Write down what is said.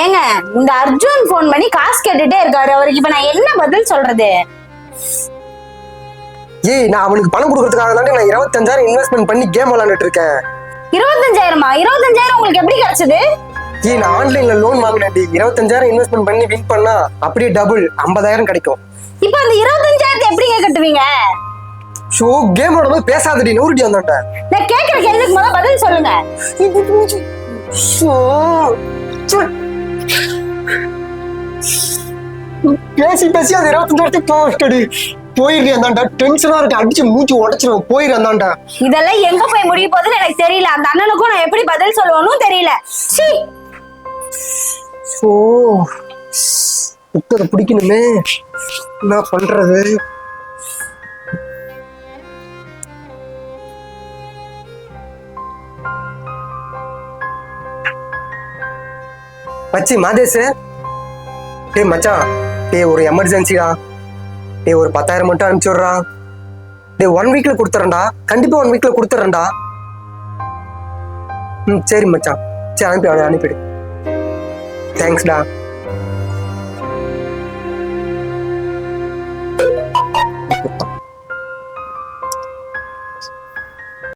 ஏங்க இந்த அர்ஜுன் ஃபோன் பண்ணி காசு கேட்டுட்டே இருக்காரு. அவருக்கு இப்ப நான் என்ன பதில் சொல்றது? ஏய் நான் அவனுக்கு பணம் கொடுக்கறதுக்காக தாண்டி நான் இருபத்தஞ்சாயிரம் இன்வெஸ்ட்மெண்ட் பண்ணி கேம் விளையாண்டுட்டு இருக்கேன். இருபத்தஞ்சாயிரமா? இருபத்தஞ்சாயிரம் உங்களுக்கு எப்படி கிடைச்சது? ஏய் நான் ஆன்லைன்ல லோன் வாங்கினேன்டி. இருபத்தஞ்சாயிரம் இன்வெஸ்ட்மெண்ட் பண்ணி வின் பண்ணா அப்படியே டபுள் ஐம்பதாயிரம் கிடைக்கும். இப்ப அந்த இருபத்தஞ்சாயிரத்தை எப்படிங்க கட்டுவீங்க? ஷோ கேம் விளையாடும் பேசாதடி. நூறுடி வந்தோட்ட நான் கேட்கிற கேள்விக்கு பதில் சொல்லுங்க. பேசி பேசி அது இருபத்தஞ்சாயிரத்துக்கு போஸ்டடி போயிரு அந்தாண்டா டென்ஷனா இருக்கு. அடிச்சு மூச்சு உடச்சிரும் போயிரு அந்தாண்டா இதெல்லாம் எங்க போய் முடிய போகுதுன்னு எனக்கு தெரியல. அந்த அண்ணனுக்கும் நான் எப்படி பதில் சொல்லுவேனும் தெரியல. சீ. ஓ புத்தரை பிடிக்கணுமே. என்ன பண்றது? மச்சி மாதேஷ் டே மச்சான். டே ஒரு எமர்ஜென்சிடா டே ஒரு பத்தாயிரம் மட்டும் அனுப்பிச்சுடுறா விட்றா. டேய் ஒன் வீக்ல கொடுத்துறேன்டா. கண்டிப்பா ஒன் வீக்ல கொடுத்துறேன்டா. ம் சரி மச்சான். சரி அனுப்பி அவனை அனுப்பிடு. தேங்க்ஸ்டா